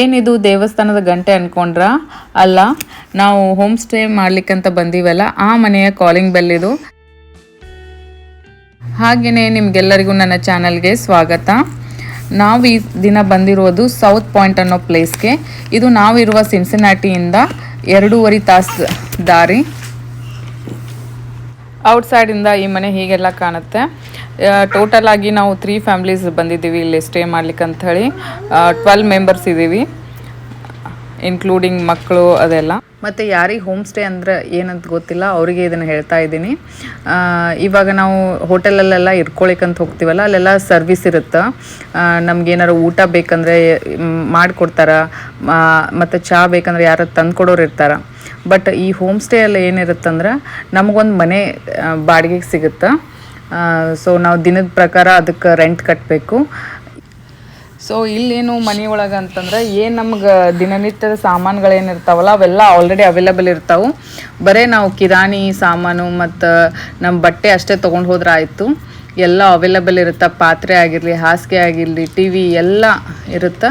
ಏನಿದು ದೇವಸ್ಥಾನದ ಗಂಟೆ ಅನ್ಕೊಂಡ್ರ? ಅಲ್ಲ, ನಾವು ಹೋಮ್ ಸ್ಟೇ ಮಾಡ್ಲಿಕ್ಕಂತ ಬಂದೀವಲ್ಲ, ಆ ಮನೆಯ ಕಾಲಿಂಗ್ ಬೆಲ್ ಇದು. ಹಾಗೆಯೇ ನಿಮ್ಗೆಲ್ಲರಿಗೂ ನನ್ನ ಚಾನಲ್ಗೆ ಸ್ವಾಗತ. ನಾವು ಈ ದಿನ ಬಂದಿರೋದು ಸೌತ್ ಪಾಯಿಂಟ್ ಅನ್ನೋ ಪ್ಲೇಸ್ಗೆ ಇದು ನಾವಿರುವ ಸಿನ್ಸಿನಾಟಿಯಿಂದ ಎರಡೂವರೆ ತಾಸು ದಾರಿ. ಔಟ್ಸೈಡಿಂದ ಈ ಮನೆ ಹೀಗೆಲ್ಲ ಕಾಣುತ್ತೆ. ಟೋಟಲ್ ಆಗಿ ನಾವು ತ್ರೀ ಫ್ಯಾಮಿಲೀಸ್ ಬಂದಿದ್ದೀವಿ ಇಲ್ಲಿ ಸ್ಟೇ ಮಾಡ್ಲಿಕ್ಕೆ ಅಂತ ಹೇಳಿ ಟ್ವೆಲ್ ಮೆಂಬರ್ಸ್ ಇದ್ದೀವಿ ಇನ್ಕ್ಲೂಡಿಂಗ್ ಮಕ್ಕಳು ಅದೆಲ್ಲ. ಮತ್ತು ಯಾರಿಗೆ ಹೋಮ್ ಸ್ಟೇ ಅಂದರೆ ಏನಂತ ಗೊತ್ತಿಲ್ಲ, ಅವರಿಗೆ ಇದನ್ನು ಹೇಳ್ತಾ ಇದ್ದೀನಿ. ಇವಾಗ ನಾವು ಹೋಟೆಲಲ್ಲೆಲ್ಲ ಇರ್ಕೊಳಿಕಂತ ಹೋಗ್ತೀವಲ್ಲ, ಅಲ್ಲೆಲ್ಲ ಸರ್ವಿಸ್ ಇರುತ್ತೆ? ನಮಗೇನಾರು ಊಟ ಬೇಕಂದರೆ ಮಾಡಿಕೊಡ್ತಾರ? ಮತ್ತು ಚಹಾ ಬೇಕಂದ್ರೆ ಯಾರು ತಂದ್ಕೊಡೋರು ಇರ್ತಾರೆ ಬಟ್ ಈ ಹೋಮ್ ಸ್ಟೇ ಅಲ್ಲಿ ಏನಿರುತ್ತಂದ್ರೆ ನಮಗೊಂದು ಮನೆ ಬಾಡಿಗೆಗೆ ಸಿಗುತ್ತೆ? ಸೊ ನಾವು ದಿನದ ಪ್ರಕಾರ ಅದಕ್ಕೆ ರೆಂಟ್ ಕಟ್ಟಬೇಕು ಸೊ ಇಲ್ಲೇನು ಮನೆಯೊಳಗೆ ಅಂತಂದ್ರೆ ಏನು ನಮ್ಗೆ ದಿನನಿತ್ಯದ ಸಾಮಾನುಗಳೇನಿರ್ತಾವಲ್ಲ, ಅವೆಲ್ಲ ಆಲ್ರೆಡಿ ಅವೈಲೇಬಲ್ ಇರ್ತಾವೆ. ಬರೀ ನಾವು ಕಿರಾಣಿ ಸಾಮಾನು ಮತ್ತು ನಮ್ಮ ಬಟ್ಟೆ ಅಷ್ಟೇ ತೊಗೊಂಡು ಹೋದ್ರೆ ಆಯಿತು. ಎಲ್ಲ ಅವೈಲೇಬಲ್ ಇರುತ್ತೆ? ಪಾತ್ರೆ ಆಗಿರಲಿ, ಹಾಸಿಗೆ ಆಗಿರಲಿ ಟಿ ವಿ ಎಲ್ಲ ಇರುತ್ತೆ?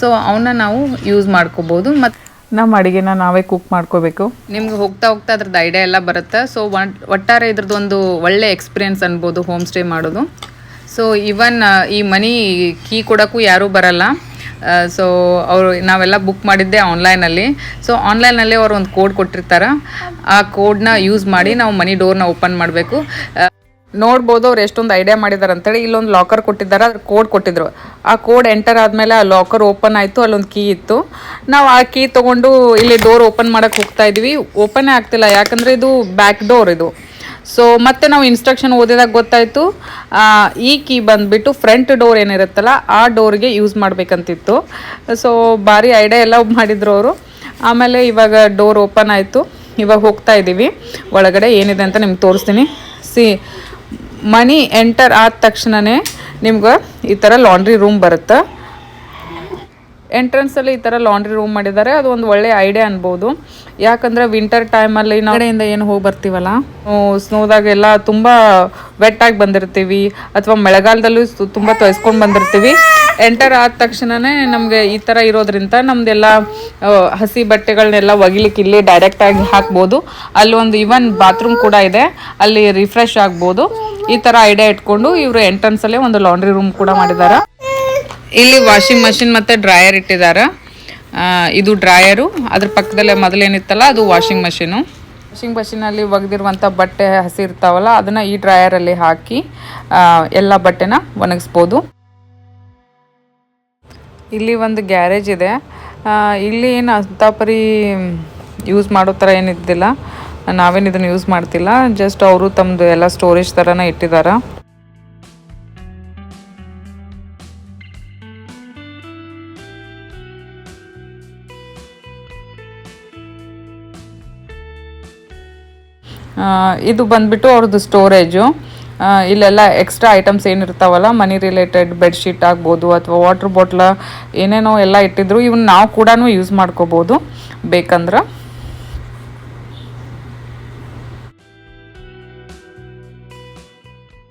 ಸೊ ಅವನ್ನ ನಾವು ಯೂಸ್ ಮಾಡ್ಕೋಬೋದು. ಮತ್ತು ನಮ್ಮ ಅಡುಗೆನ ನಾವೇ ಕುಕ್ ಮಾಡ್ಕೋಬೇಕು. ನಿಮ್ಗೆ ಹೋಗ್ತಾ ಹೋಗ್ತಾ ಅದ್ರದ್ದು ಐಡಿಯಾ ಎಲ್ಲ ಬರುತ್ತೆ. ಸೊ ಒಟ್ಟಾರೆ ಇದ್ರದ್ದೊಂದು ಒಳ್ಳೆ ಎಕ್ಸ್ಪೀರಿಯನ್ಸ್ ಅನ್ಬೋದು ಹೋಮ್ ಸ್ಟೇ ಮಾಡೋದು. ಸೊ ಇವನ್ ಈ ಮನಿ ಕೀ ಕೊಡೋಕ್ಕೂ ಯಾರೂ ಬರಲ್ಲ. ಸೊ ಅವರು, ನಾವೆಲ್ಲ ಬುಕ್ ಮಾಡಿದ್ದೆ ಆನ್ಲೈನಲ್ಲಿ ಸೊ ಆನ್ಲೈನಲ್ಲಿ ಅವ್ರು ಒಂದು ಕೋಡ್ ಕೊಟ್ಟಿರ್ತಾರೆ. ಆ ಕೋಡ್ನ ಯೂಸ್ ಮಾಡಿ ನಾವು ಮನಿ ಡೋರ್ನ ಓಪನ್ ಮಾಡಬೇಕು. ನೋಡ್ಬೋದು, ಅವ್ರು ಎಷ್ಟೊಂದು ಐಡಿಯಾ ಮಾಡಿದ್ದಾರೆ ಅಂತೇಳಿ ಇಲ್ಲೊಂದು ಲಾಕರ್ ಕೊಟ್ಟಿದ್ದಾರೆ, ಅದ್ರ ಕೋಡ್ ಕೊಟ್ಟಿದ್ರು. ಆ ಕೋಡ್ ಎಂಟರ್ ಆದಮೇಲೆ ಆ ಲಾಕರ್ ಓಪನ್ ಆಯಿತು, ಅಲ್ಲೊಂದು ಕೀ ಇತ್ತು. ನಾವು ಆ ಕೀ ತೊಗೊಂಡು ಇಲ್ಲಿ ಡೋರ್ ಓಪನ್ ಮಾಡೋಕ್ಕೆ ಹೋಗ್ತಾ ಇದೀವಿ. ಓಪನ್ ಆಗ್ತಿಲ್ಲ, ಯಾಕಂದರೆ ಇದು ಬ್ಯಾಕ್ ಡೋರ್ ಇದು. ಸೊ ಮತ್ತೆ ನಾವು ಇನ್ಸ್ಟ್ರಕ್ಷನ್ ಓದಿದಾಗ ಗೊತ್ತಾಯಿತು ಈ ಕೀ ಬಂದ್ಬಿಟ್ಟು ಫ್ರಂಟ್ ಡೋರ್ ಏನಿರುತ್ತಲ್ಲ, ಆ ಡೋರ್ಗೆ ಯೂಸ್ ಮಾಡಬೇಕಂತಿತ್ತು. ಸೊ ಭಾರಿ ಐಡಿಯಾ ಎಲ್ಲ ಮಾಡಿದ್ರು ಅವರು. ಆಮೇಲೆ ಇವಾಗ ಡೋರ್ ಓಪನ್ ಆಯಿತು. ಇವಾಗ ಹೋಗ್ತಾ ಇದ್ದೀವಿ ಒಳಗಡೆ ಏನಿದೆ ಅಂತ ನಿಮ್ಗೆ ತೋರಿಸ್ತೀನಿ. ಸಿ ಮನಿ ಎಂಟರ್ ಆದ ತಕ್ಷಣವೇ ನಿಮ್ಗೆ ಈ ಥರ ಲಾಂಡ್ರಿ ರೂಮ್ ಬರುತ್ತೆ. ಎಂಟ್ರೆನ್ಸಲ್ಲಿ ಈ ಥರ ಲಾಂಡ್ರಿ ರೂಮ್ ಮಾಡಿದ್ದಾರೆ. ಅದು ಒಂದು ಒಳ್ಳೆ ಐಡಿಯಾ ಅನ್ಬೋದು. ಯಾಕಂದರೆ ವಿಂಟರ್ ಟೈಮಲ್ಲಿ ನಾವು ಕಡೆಯಿಂದ ಏನು ಹೋಗಿ ಬರ್ತೀವಲ್ಲ? ಸ್ನೋದಾಗೆಲ್ಲ ತುಂಬ ವೆಟ್ಟಾಗಿ ಬಂದಿರ್ತೀವಿ. ಅಥವಾ ಮಳೆಗಾಲದಲ್ಲೂ ತುಂಬ ತೊಯ್ಸ್ಕೊಂಡು ಬಂದಿರ್ತೀವಿ. ಎಂಟರ್ ಆದ ತಕ್ಷಣವೇ ನಮಗೆ ಈ ಥರ ಇರೋದ್ರಿಂದ ನಮ್ದೆಲ್ಲ ಹಸಿ ಬಟ್ಟೆಗಳನ್ನೆಲ್ಲ ಒಗಿಲಿಕ್ಕೆ ಇಲ್ಲಿ ಡೈರೆಕ್ಟಾಗಿ ಹಾಕ್ಬೋದು. ಅಲ್ಲಿ ಒಂದು ಇವನ್ ಬಾತ್ರೂಮ್ ಕೂಡ ಇದೆ. ಅಲ್ಲಿ ರಿಫ್ರೆಶ್ ಆಗ್ಬೋದು. ಈ ಥರ ಐಡಿಯಾ ಇಟ್ಕೊಂಡು ಇವರು ಎಂಟ್ರೆನ್ಸಲ್ಲೇ ಒಂದು ಲಾಂಡ್ರಿ ರೂಮ್ ಕೂಡ ಮಾಡಿದ್ದಾರೆ ಇಲ್ಲಿ ವಾಷಿಂಗ್ ಮಷಿನ್ ಮತ್ತೆ ಡ್ರೈಯರ್ ಇಟ್ಟಿದ್ದಾರೆ ಇದು ಡ್ರಾಯರು ಅದ್ರ ಪಕ್ಕದಲ್ಲೇ ಮೊದಲೇನಿತ್ತಲ್ಲ, ಅದು ವಾಷಿಂಗ್ ಮಷೀನು ವಾಷಿಂಗ್ ಮಷೀನಲ್ಲಿ ಒಗೆದಿರುವಂಥ ಬಟ್ಟೆ ಹಸಿ ಇರ್ತಾವಲ್ಲ, ಅದನ್ನು ಈ ಡ್ರಾಯರಲ್ಲಿ ಹಾಕಿ ಎಲ್ಲ ಬಟ್ಟೆನ ಒಣಗಿಸ್ಬೋದು. ಇಲ್ಲಿ ಒಂದು ಗ್ಯಾರೇಜ್ ಇದೆ. ಇಲ್ಲಿ ಏನು ಅಂತಾಪರಿ ಪರಿ ಯೂಸ್ ಮಾಡೋ ಥರ ಏನಿದ್ದಿಲ್ಲ ನಾವೇನು ಇದನ್ನು ಯೂಸ್ ಮಾಡ್ತಿಲ್ಲ. ಜಸ್ಟ್ ಅವರು ತಮ್ಮದು ಎಲ್ಲ ಸ್ಟೋರೇಜ್ ಥರನೇ ಇಟ್ಟಿದ್ದಾರೆ ಇದು ಬಂದ್ಬಿಟ್ಟು ಅವ್ರದ್ದು ಸ್ಟೋರೇಜು ಇಲ್ಲೆಲ್ಲ ಎಕ್ಸ್ಟ್ರಾ ಐಟಮ್ಸ್ ಏನಿರ್ತಾವಲ್ಲ ಮನಿ ರಿಲೇಟೆಡ್ ಬೆಡ್ಶೀಟ್ ಆಗ್ಬೋದು ಅಥವಾ ವಾಟ್ರ್ ಬಾಟ್ಲ ಏನೇನೋ ಎಲ್ಲ ಇಟ್ಟಿದ್ರು ಇವನ್ನ ನಾವು ಕೂಡ ಯೂಸ್ ಮಾಡ್ಕೋಬೋದು, ಬೇಕಂದ್ರೆ.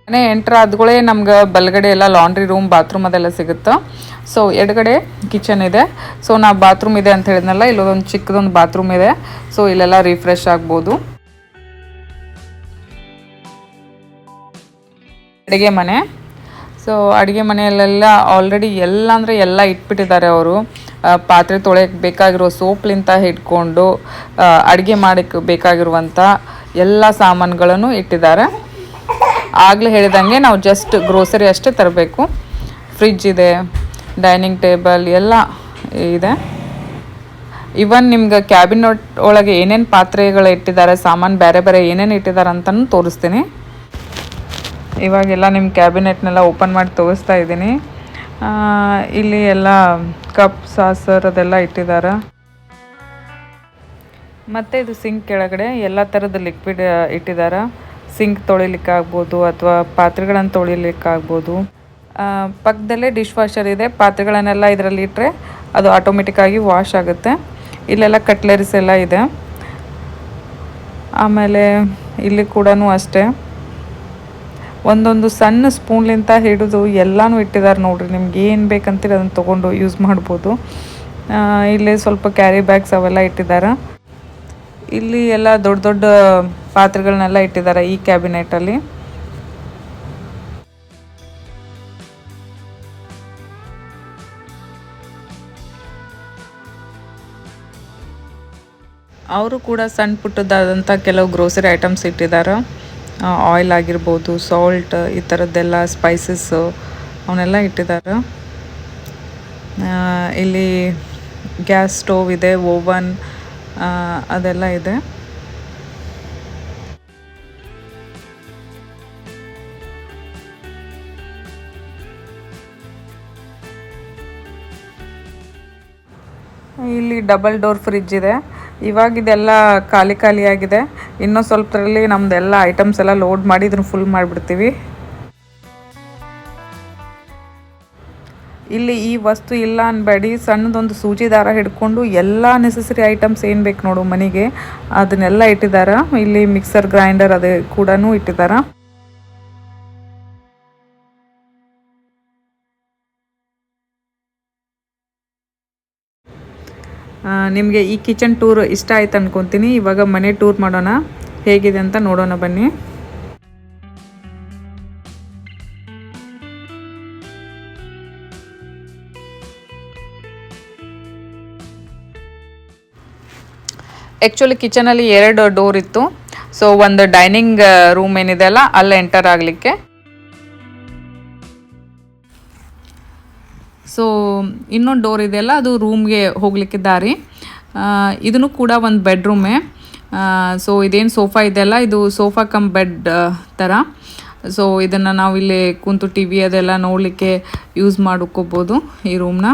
ಮನೆ ಎಂಟ್ರ್ ಆದ್ಗಳೇ ನಮ್ಗೆ ಬಲಗಡೆ ಎಲ್ಲ ಲಾಂಡ್ರಿ ರೂಮ್ ಬಾತ್ರೂಮ್ ಅದೆಲ್ಲ ಸಿಗುತ್ತೆ? ಸೊ ಎಡಗಡೆ ಕಿಚನ್ ಇದೆ. ಸೊ ನಾ ಬಾತ್ರೂಮ್ ಇದೆ ಅಂತ ಹೇಳಿದ್ನಲ್ಲ, ಇಲ್ಲೊಂದು ಚಿಕ್ಕದೊಂದು ಬಾತ್ರೂಮ್ ಇದೆ. ಸೊ ಇಲ್ಲೆಲ್ಲ ರಿಫ್ರೆಶ್ ಆಗ್ಬೋದು. ಅಡುಗೆ ಮನೆ. ಸೊ ಅಡುಗೆ ಮನೆಯಲ್ಲೆಲ್ಲ ಆಲ್ರೆಡಿ ಎಲ್ಲ ಅಂದರೆ ಎಲ್ಲ ಇಟ್ಬಿಟ್ಟಿದ್ದಾರೆ ಅವರು. ಪಾತ್ರೆ ತೊಳೆಯಕ್ಕೆ ಬೇಕಾಗಿರೋ ಸೋಪ್ಲಿಂತ ಹಿಡ್ಕೊಂಡು ಅಡುಗೆ ಮಾಡೋಕ್ಕೆ ಬೇಕಾಗಿರುವಂಥ ಎಲ್ಲ ಸಾಮಾನುಗಳನ್ನು ಇಟ್ಟಿದ್ದಾರೆ. ಆಗಲೇ ಹೇಳಿದಂಗೆ ನಾವು ಜಸ್ಟ್ ಗ್ರೋಸರಿ ಅಷ್ಟೇ ತರಬೇಕು. ಫ್ರಿಜ್ ಇದೆ ಡೈನಿಂಗ್ ಟೇಬಲ್ ಎಲ್ಲ ಇದೆ. ಇವನ್ ನಿಮ್ಗೆ ಕ್ಯಾಬಿನ್ ಒಳಗೆ ಏನೇನು ಪಾತ್ರೆಗಳು ಇಟ್ಟಿದ್ದಾರೆ, ಸಾಮಾನು ಬೇರೆ ಬೇರೆ ಏನೇನು ಇಟ್ಟಿದ್ದಾರೆ ಅಂತಲೂ ತೋರಿಸ್ತೀನಿ. ಇವಾಗೆಲ್ಲ ನಿಮ್ಮ ಕ್ಯಾಬಿನೆಟ್ನೆಲ್ಲ ಓಪನ್ ಮಾಡಿ ತೋರಿಸ್ತಾ ಇದ್ದೀನಿ. ಇಲ್ಲಿ ಎಲ್ಲ ಕಪ್, ಸಾಸರ್ ಅದೆಲ್ಲ ಇಟ್ಟಿದ್ದಾರೆ. ಮತ್ತು ಇದು ಸಿಂಕ್ ಕೆಳಗಡೆ ಎಲ್ಲ ಥರದ ಲಿಕ್ವಿಡ್ ಇಟ್ಟಿದ್ದಾರೆ. ಸಿಂಕ್ ತೊಳಿಲಿಕ್ಕಾಗ್ಬೋದು ಅಥವಾ ಪಾತ್ರೆಗಳನ್ನು ತೊಳಿಲಿಕ್ಕಾಗ್ಬೋದು. ಪಕ್ಕದಲ್ಲೇ ಡಿಶ್ ವಾಷರ್ ಇದೆ. ಪಾತ್ರೆಗಳನ್ನೆಲ್ಲ ಇದರಲ್ಲಿ ಇಟ್ಟರೆ ಅದು ಆಟೋಮೆಟಿಕ್ಕಾಗಿ ವಾಶ್ ಆಗುತ್ತೆ. ಇಲ್ಲೆಲ್ಲ ಕಟ್ಲರೀಸ್ ಎಲ್ಲ ಇದೆ. ಆಮೇಲೆ ಇಲ್ಲಿ ಕೂಡ ಅಷ್ಟೇ. ಒಂದೊಂದು ಸಣ್ಣ ಸ್ಪೂನ್ಲಿಂತ ಹಿಡಿದು ಎಲ್ಲನೂ ಇಟ್ಟಿದ್ದಾರೆ ನೋಡ್ರಿ. ನಿಮ್ಗೆ ಏನು ಬೇಕಂತೀರಿ ಅದನ್ನು ತೊಗೊಂಡು ಯೂಸ್ ಮಾಡ್ಬೋದು. ಇಲ್ಲಿ ಸ್ವಲ್ಪ ಕ್ಯಾರಿ ಬ್ಯಾಗ್ಸ್ ಅವೆಲ್ಲ ಇಟ್ಟಿದ್ದಾರೆ ಇಲ್ಲಿ ಎಲ್ಲ ದೊಡ್ಡ ದೊಡ್ಡ ಪಾತ್ರೆಗಳನ್ನೆಲ್ಲ ಇಟ್ಟಿದ್ದಾರೆ ಈ ಕ್ಯಾಬಿನೆಟಲ್ಲಿ ಅವರು ಕೂಡ ಸಣ್ಣ ಪುಟ್ಟದಾದಂಥ ಕೆಲವು ಗ್ರೋಸರಿ ಐಟಮ್ಸ್ ಇಟ್ಟಿದ್ದಾರೆ ಆಯಿಲ್ ಆಗಿರ್ಬೋದು ಸಾಲ್ಟ್ ಈ ಥರದ್ದೆಲ್ಲ ಸ್ಪೈಸಸ್ಸು ಅವನ್ನೆಲ್ಲ ಇಟ್ಟಿದ್ದಾರೆ. ಇಲ್ಲಿ ಗ್ಯಾಸ್ ಸ್ಟೋವ್ ಇದೆ ಓವನ್ ಅದೆಲ್ಲ ಇದೆ. ಇಲ್ಲಿ ಡಬಲ್ ಡೋರ್ ಫ್ರಿಜ್ ಇದೆ. ಇವಾಗ ಇದೆಲ್ಲ ಖಾಲಿ ಖಾಲಿ ಆಗಿದೆ. ಇನ್ನೂ ಸ್ವಲ್ಪರಲ್ಲಿ ನಮ್ದೆಲ್ಲ ಐಟಮ್ಸ್ ಎಲ್ಲ ಲೋಡ್ ಮಾಡಿ ಇದನ್ನು ಫುಲ್ ಮಾಡಿಬಿಡ್ತೀವಿ. ಇಲ್ಲಿ ಈ ವಸ್ತು ಇಲ್ಲ ಅನ್ಬೇಡಿ. ಸಣ್ಣದೊಂದು ಸೂಜಿ ದಾರ ಹಿಡ್ಕೊಂಡು ಎಲ್ಲ ನೆಸೆಸರಿ ಐಟಮ್ಸ್ ಏನು ಬೇಕು ನೋಡು ಮನೆಗೆ. ಅದನ್ನೆಲ್ಲ ಇಟ್ಟಿದ್ದಾರೆ ಇಲ್ಲಿ ಮಿಕ್ಸರ್ ಗ್ರೈಂಡರ್ ಅದೇ ಕೂಡ ಇಟ್ಟಿದ್ದಾರೆ ನಿಮಗೆ ಈ ಕಿಚನ್ ಟೂರ್ ಇಷ್ಟ ಆಯ್ತು ಅಂದ್ಕೊತೀನಿ ಇವಾಗ ಮನೆ ಟೂರ್ ಮಾಡೋಣ. ಹೇಗಿದೆ ಅಂತ ನೋಡೋಣ ಬನ್ನಿ. ಆ್ಯಕ್ಚುಲಿ ಕಿಚನಲ್ಲಿ ಎರಡು ಡೋರ್ ಇತ್ತು. ಸೊ ಒಂದು ಡೈನಿಂಗ್ ರೂಮ್ ಏನಿದೆ ಅಲ್ಲ, ಅಲ್ಲಿ ಎಂಟರ್ ಆಗಲಿಕ್ಕೆ. ಸೊ ಇನ್ನೊಂದು ಡೋರ್ ಇದೆಯಲ್ಲ ಅದು ರೂಮ್ಗೆ ಹೋಗಲಿಕ್ಕೆ ದಾರಿ. ಇದನ್ನು ಕೂಡ ಒಂದು ಬೆಡ್ರೂಮೇ ಸೊ ಇದೇನು ಸೋಫಾ ಇದೆಯಲ್ಲ ಇದು ಸೋಫಾ ಕಮ್ ಬೆಡ್ ಥರ ಸೊ ಇದನ್ನು ನಾವು ಇಲ್ಲಿ ಕುಂತು ಟಿ ವಿ ಅದೆಲ್ಲ ನೋಡಲಿಕ್ಕೆ ಯೂಸ್ ಮಾಡ್ಕೋಬೋದು ಈ ರೂಮ್ನ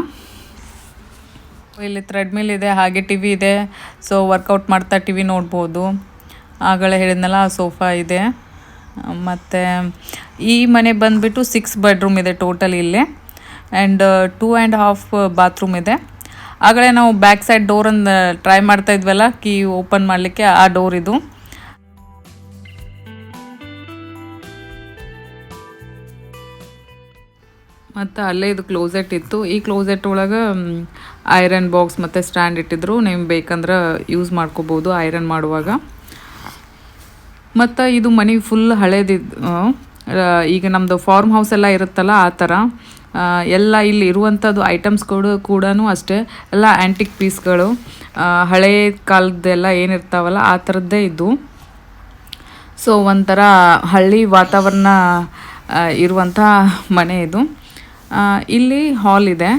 ಇಲ್ಲಿ ಥ್ರೆಡ್ಮಿಲ್ ಇದೆ, ಹಾಗೆ ಟಿ ವಿ ಇದೆ. ಸೊ ವರ್ಕೌಟ್ ಮಾಡ್ತಾ ಟಿ ವಿ ನೋಡ್ಬೋದು. ಆಗಲೇ ಹೇಳಿದ್ನಲ್ಲ ಸೋಫಾ ಇದೆ. ಮತ್ತು ಈ ಮನೆ ಬಂದುಬಿಟ್ಟು ಸಿಕ್ಸ್ ಬೆಡ್ರೂಮ್ ಇದೆ ಟೋಟಲ್ ಇಲ್ಲಿ. And two and half bathroom ಇದೆ. ಆಗಲೇ ನಾವು ಬ್ಯಾಕ್ ಸೈಡ್ ಡೋರನ್ನು ಟ್ರೈ ಮಾಡ್ತಾ ಇದ್ವಲ್ಲ ಕೀ ಓಪನ್ ಮಾಡಲಿಕ್ಕೆ ಆ ಡೋರ್ ಇದು. ಮತ್ತು ಅಲ್ಲೇ ಇದು ಕ್ಲೋಸೆಟ್ ಇತ್ತು. ಈ ಕ್ಲೋಸೆಟ್ ಒಳಗೆ ಐರನ್ ಬಾಕ್ಸ್ ಮತ್ತು ಸ್ಟ್ಯಾಂಡ್ ಇಟ್ಟಿದ್ರು. ನೀವು ಬೇಕಂದ್ರೆ ಯೂಸ್ ಮಾಡ್ಕೋಬೋದು ಐರನ್ ಮಾಡುವಾಗ. ಮತ್ತು ಇದು ಮನೆ ಫುಲ್ ಹಳೇದಿದ್ದು ಈಗ ನಮ್ಮದು ಫಾರ್ಮ್ ಹೌಸ್ ಎಲ್ಲ ಇರುತ್ತಲ್ಲ, ಆ ಥರ ಎಲ್ಲ ಇಲ್ಲಿ ಇರುವಂಥದ್ದು ಐಟಮ್ಸ್ ಕೂಡ ಅಷ್ಟೇ. ಎಲ್ಲ ಆ್ಯಂಟಿಕ್ ಪೀಸ್ಗಳು ಹಳೆಯ ಕಾಲದ್ದೆಲ್ಲ ಏನಿರ್ತಾವಲ್ಲ, ಆ ಥರದ್ದೇ ಇದು ಸೊ ಒಂಥರ ಹಳ್ಳಿ ವಾತಾವರಣ ಇರುವಂಥ ಮನೆ ಇದು. ಇಲ್ಲಿ ಹಾಲ್ ಇದೆ.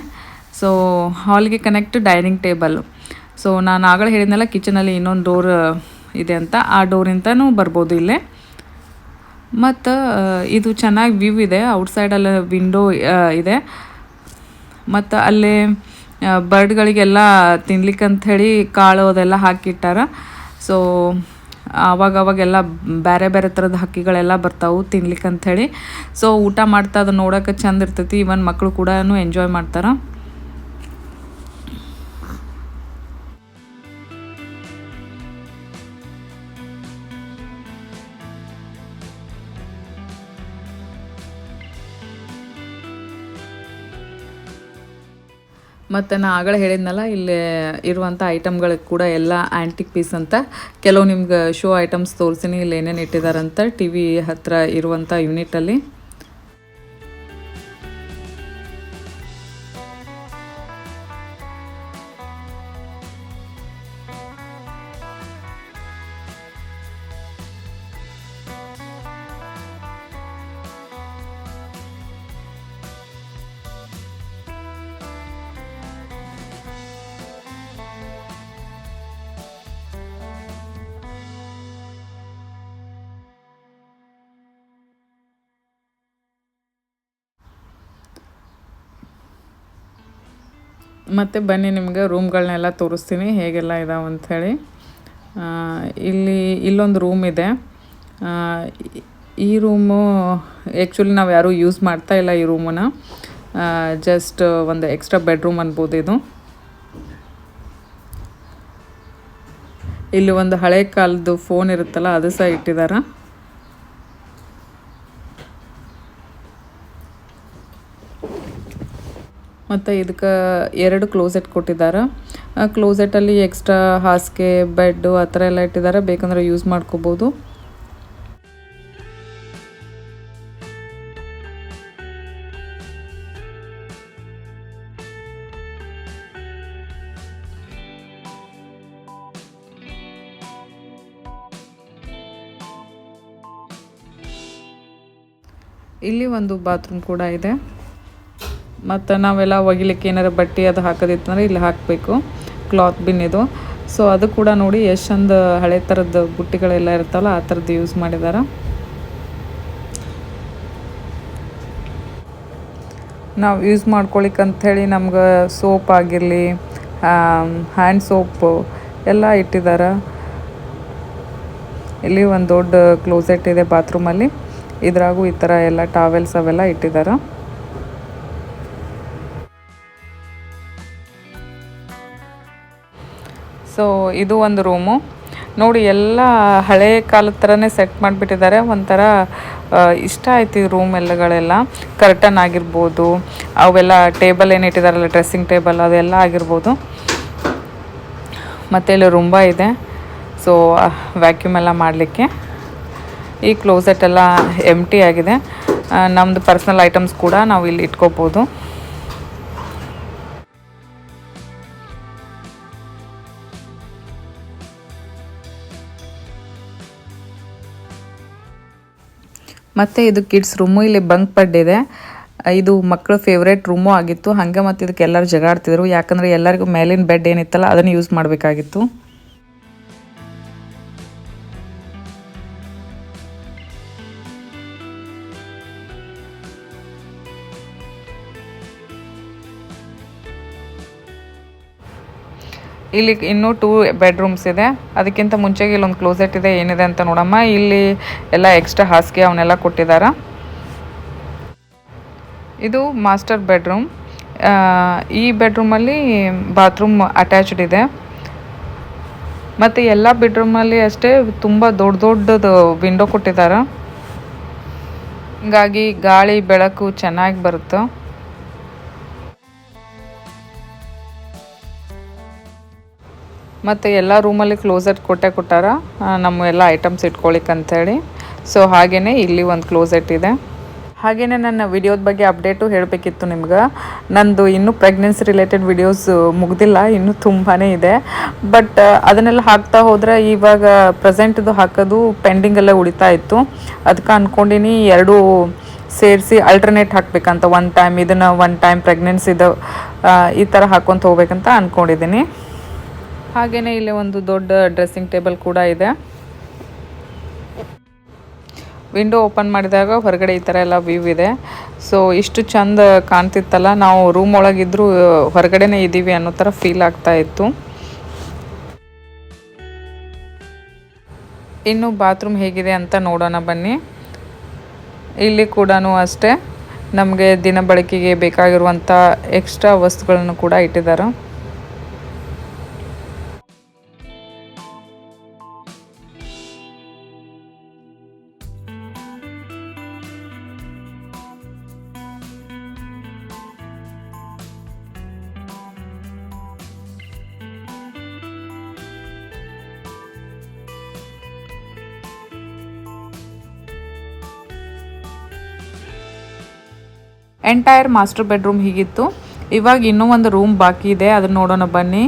ಸೊ ಹಾಲ್ಗೆ ಕನೆಕ್ಟ್ ಡೈನಿಂಗ್ ಟೇಬಲ್ ಸೊ ನಾನು ಆಗಲೇ ಹೇಳಿದ್ನಲ್ಲ ಕಿಚನಲ್ಲಿ ಇನ್ನೊಂದು ಡೋರ್ ಇದೆ ಅಂತ. ಆ ಡೋರಿಂದನೂ ಬರ್ಬೋದು ಇಲ್ಲೇ. ಮತ್ತು ಇದು ಚೆನ್ನಾಗಿ ವ್ಯೂ ಇದೆ. ಔಟ್ಸೈಡಲ್ಲಿ ವಿಂಡೋ ಇದೆ. ಮತ್ತು ಅಲ್ಲಿ ಬರ್ಡ್ಗಳಿಗೆಲ್ಲ ತಿನ್ಲಿಕ್ಕೆ ಅಂಥೇಳಿ ಕಾಳು ಅದೆಲ್ಲ ಹಾಕಿಟ್ಟಾರ. ಸೊ ಆವಾಗ ಅವಾಗೆಲ್ಲ ಬೇರೆ ಬೇರೆ ಥರದ ಹಕ್ಕಿಗಳೆಲ್ಲ ಬರ್ತಾವೆ ತಿನ್ಲಿಕ್ಕಂಥೇಳಿ. ಸೊ ಊಟ ಮಾಡ್ತಾ ಅದು ನೋಡೋಕೆ ಚಂದ ಇರ್ತೈತಿ. ಈವನ್ ಮಕ್ಕಳು ಕೂಡ ಎಂಜಾಯ್ ಮಾಡ್ತಾರೆ. ಮತ್ತು ನಾ ಆಗಲೇ ಹೇಳಿದ್ನಲ್ಲ, ಇಲ್ಲಿ ಇರುವಂಥ ಐಟಮ್ಗಳಿಗೆ ಕೂಡ ಎಲ್ಲ ಆ್ಯಂಟಿಕ್ ಪೀಸ್ ಅಂತ. ಕೆಲವು ನಿಮ್ಗೆ ಶೋ ಐಟಮ್ಸ್ ತೋರಿಸಿನಿ, ಇಲ್ಲಿ ಏನೇನು ಇಟ್ಟಿದಾರಂತ ಟಿ ವಿ ಹತ್ರ ಇರುವಂಥ ಯೂನಿಟಲ್ಲಿ ಮತ್ತು ಬನ್ನಿ ನಿಮಗೆ ರೂಮ್ಗಳನ್ನೆಲ್ಲ ತೋರಿಸ್ತೀನಿ ಹೇಗೆಲ್ಲ ಇದಾವೆ ಅಂಥೇಳಿ ಇಲ್ಲಿ, ಇಲ್ಲೊಂದು ರೂಮ್ ಇದೆ. ಈ ರೂಮು ಆ್ಯಕ್ಚುಲಿ ನಾವು ಯಾರೂ ಯೂಸ್ ಮಾಡ್ತಾ ಇಲ್ಲ ಈ ರೂಮನ್ನ ಜಸ್ಟ್ ಒಂದು ಎಕ್ಸ್ಟ್ರಾ ಬೆಡ್ರೂಮ್ ಅನ್ಬೋದು ಇದು. ಇಲ್ಲಿ ಒಂದು ಹಳೆ ಕಾಲದ್ದು ಫೋನ್ ಇರುತ್ತಲ್ಲ, ಅದು ಸಹ ಇಟ್ಟಿದ್ದಾರೆ ಮತ್ತು ಇದಕ್ಕೆ ಎರಡು ಕ್ಲೋಸೆಟ್ ಕೊಟ್ಟಿದ್ದಾರೆ. ಕ್ಲೋಸೆಟಲ್ಲಿ ಎಕ್ಸ್ಟ್ರಾ ಹಾಸಿಗೆ ಬೆಡ್ಡು ಆ ಥರ ಎಲ್ಲ ಇಟ್ಟಿದ್ದಾರೆ. ಬೇಕಂದ್ರೆ ಯೂಸ್ ಮಾಡ್ಕೋಬೋದು. ಇಲ್ಲಿ ಒಂದು ಬಾತ್ರೂಮ್ ಕೂಡ ಇದೆ. ಮತ್ತು ನಾವೆಲ್ಲ ಒಗಿಲಿಕ್ಕೆ ಏನಾರ ಬಟ್ಟೆ ಅದು ಹಾಕೋದಿತ್ತಂದ್ರೆ ಇಲ್ಲಿ ಹಾಕಬೇಕು. ಕ್ಲಾತ್ ಬಿನ್ ಇದು. ಸೊ ಅದು ಕೂಡ ನೋಡಿ ಎಷ್ಟು ಚಂದ ಹಳೆ ಥರದ ಬುಟ್ಟಿಗಳೆಲ್ಲ ಇರ್ತಾವಲ್ಲ ಆ ಥರದ್ದು ಯೂಸ್ ಮಾಡಿದ್ದಾರೆ ನಾವು ಯೂಸ್ ಮಾಡ್ಕೊಳಿಕ್ಕಂಥೇಳಿ ನಮ್ಗೆ ಸೋಪ್ ಆಗಿರಲಿ ಹ್ಯಾಂಡ್ ಸೋಪು ಎಲ್ಲ ಇಟ್ಟಿದ್ದಾರೆ ಇಲ್ಲಿ ಒಂದು ದೊಡ್ಡ ಕ್ಲೋಸೆಟ್ ಇದೆ ಬಾತ್ರೂಮಲ್ಲಿ ಇದ್ರಾಗೂ ಈ ಥರ ಎಲ್ಲ ಟಾವೆಲ್ಸ್ ಅವೆಲ್ಲ ಇಟ್ಟಿದ್ದಾರೆ ಸೊ ಇದು ಒಂದು ರೂಮು. ನೋಡಿ, ಎಲ್ಲ ಹಳೆ ಕಾಲದ ಥರನೇ ಸೆಟ್ ಮಾಡಿಬಿಟ್ಟಿದ್ದಾರೆ. ಒಂಥರ ಇಷ್ಟ ಆಯ್ತು ಈ ರೂಮ್ ಎಲ್ಲಗಳೆಲ್ಲ. ಕರ್ಟನ್ ಆಗಿರ್ಬೋದು, ಅವೆಲ್ಲ ಟೇಬಲ್ ಏನು ಇಟ್ಟಿದ್ದಾರಲ್ಲ ಡ್ರೆಸ್ಸಿಂಗ್ ಟೇಬಲ್ ಅದೆಲ್ಲ ಆಗಿರ್ಬೋದು. ಮತ್ತು ಇಲ್ಲಿ ರೂಂಬ ಇದೆ. ಸೊ ವ್ಯಾಕ್ಯೂಮ್ ಎಲ್ಲ ಮಾಡಲಿಕ್ಕೆ. ಈ ಕ್ಲೋಸೆಟ್ ಎಲ್ಲ ಎಂಟಿ ಆಗಿದೆ. ನಮ್ಮದು ಪರ್ಸ್ನಲ್ ಐಟಮ್ಸ್ ಕೂಡ ನಾವು ಇಲ್ಲಿ ಇಟ್ಕೋಬೋದು. ಮತ್ತು ಇದು ಕಿಡ್ಸ್ ರೂಮು ಇಲ್ಲಿ ಬಂಕ್ ಪಡ್ ಇದೆ. ಇದು ಮಕ್ಕಳ ಫೇವ್ರೇಟ್ ರೂಮು ಆಗಿತ್ತು. ಹಾಗೆ ಮತ್ತು ಇದಕ್ಕೆ ಎಲ್ಲರೂ ಜಗಾಡ್ತಿದ್ರು. ಯಾಕಂದರೆ ಎಲ್ಲರಿಗೂ ಮೇಲಿನ ಬೆಡ್ ಏನಿತ್ತಲ್ಲ, ಅದನ್ನು ಯೂಸ್ ಮಾಡಬೇಕಾಗಿತ್ತು. ಇಲ್ಲಿ ಇನ್ನೂ ಟೂ ಬೆಡ್ರೂಮ್ಸ್ ಇದೆ. ಅದಕ್ಕಿಂತ ಮುಂಚೆಗೆ ಇಲ್ಲೊಂದು ಕ್ಲೋಸೆಟ್ ಇದೆ, ಏನಿದೆ ಅಂತ ನೋಡಮ್ಮ. ಇಲ್ಲಿ ಎಲ್ಲ ಎಕ್ಸ್ಟ್ರಾ ಹಾಸಿಗೆ ಅವನ್ನೆಲ್ಲ ಕೊಟ್ಟಿದ್ದಾರೆ ಇದು ಮಾಸ್ಟರ್ ಬೆಡ್ರೂಮ್ ಈ ಬೆಡ್ರೂಮಲ್ಲಿ ಬಾತ್ರೂಮ್ ಅಟ್ಯಾಚ್ಡ್ ಇದೆ. ಮತ್ತು ಎಲ್ಲ ಬೆಡ್ರೂಮಲ್ಲಿ ಅಷ್ಟೇ ತುಂಬ ದೊಡ್ಡ ದೊಡ್ಡದು ವಿಂಡೋ ಕೊಟ್ಟಿದ್ದಾರೆ ಹಿಂಗಾಗಿ ಗಾಳಿ ಬೆಳಕು ಚೆನ್ನಾಗಿ ಬರುತ್ತೆ. ಮತ್ತು ಎಲ್ಲ ರೂಮಲ್ಲಿ ಕ್ಲೋಸೆಟ್ ಕೊಟ್ಟೆ ಕೊಟ್ಟಾರ. ನಮ್ಮ ಎಲ್ಲ ಐಟಮ್ಸ್ ಇಟ್ಕೊಳ್ಳಿಕ್ಕೆ ಅಂಥೇಳಿ ಸೊ ಹಾಗೆಯೇ ಇಲ್ಲಿ ಒಂದು ಕ್ಲೋಸೆಟ್ ಇದೆ. ಹಾಗೆಯೇ ನನ್ನ ವಿಡಿಯೋದ ಬಗ್ಗೆ ಅಪ್ಡೇಟು ಹೇಳಬೇಕಿತ್ತು ನಿಮ್ಗೆ. ನಂದು ಇನ್ನೂ ಪ್ರೆಗ್ನೆನ್ಸಿ ರಿಲೇಟೆಡ್ ವಿಡಿಯೋಸ್ ಮುಗ್ದಿಲ್ಲ, ಇನ್ನೂ ತುಂಬಾ ಇದೆ. ಬಟ್ ಅದನ್ನೆಲ್ಲ ಹಾಕ್ತಾ ಹೋದರೆ ಇವಾಗ ಪ್ರೆಸೆಂಟ್ದು ಹಾಕೋದು ಪೆಂಡಿಂಗಲ್ಲೇ ಉಳಿತಾ ಇತ್ತು. ಅದಕ್ಕೆ ಅಂದ್ಕೊಂಡಿನಿ ಎರಡು ಸೇರಿಸಿ ಅಲ್ಟರ್ನೇಟ್ ಹಾಕಬೇಕಂತ ಒನ್ ಟೈಮ್ ಇದನ್ನು ಒನ್ ಟೈಮ್ ಪ್ರೆಗ್ನೆನ್ಸಿದು ಈ ಥರ ಹಾಕ್ಕೊಂತ ಹೋಗ್ಬೇಕಂತ ಅಂದ್ಕೊಂಡಿದ್ದೀನಿ ಹಾಗೆಯೇ ಇಲ್ಲಿ ಒಂದು ದೊಡ್ಡ ಡ್ರೆಸ್ಸಿಂಗ್ ಟೇಬಲ್ ಕೂಡ ಇದೆ. ವಿಂಡೋ ಓಪನ್ ಮಾಡಿದಾಗ ಹೊರಗಡೆ ಈ ಥರ ಎಲ್ಲ ವ್ಯೂ ಇದೆ. ಸೊ ಇಷ್ಟು ಚಂದ ಕಾಣ್ತಿತ್ತಲ್ಲ, ನಾವು ರೂಮ್ ಒಳಗಿದ್ರು ಹೊರಗಡೆನೇ ಇದ್ದೀವಿ ಅನ್ನೋ ಥರ ಫೀಲ್ ಆಗ್ತಾ ಇತ್ತು. ಇನ್ನು ಬಾತ್ರೂಮ್ ಹೇಗಿದೆ ಅಂತ ನೋಡೋಣ ಬನ್ನಿ. ಇಲ್ಲಿ ಕೂಡ ಅಷ್ಟೇ. ನಮಗೆ ದಿನ ಬಳಕೆಗೆ ಬೇಕಾಗಿರುವಂಥ ಎಕ್ಸ್ಟ್ರಾ ವಸ್ತುಗಳನ್ನು ಕೂಡ ಇಟ್ಟಿದ್ದಾರೆ. ಎಂಟೈರ್ ಮಾಸ್ಟರ್ ಬೆಡ್ರೂಮ್ ಹೀಗಿತ್ತು. ಇವಾಗ ಇನ್ನೂ ಒಂದು ರೂಮ್ ಬಾಕಿ ಇದೆ, ಅದನ್ನ ನೋಡೋಣ ಬನ್ನಿ.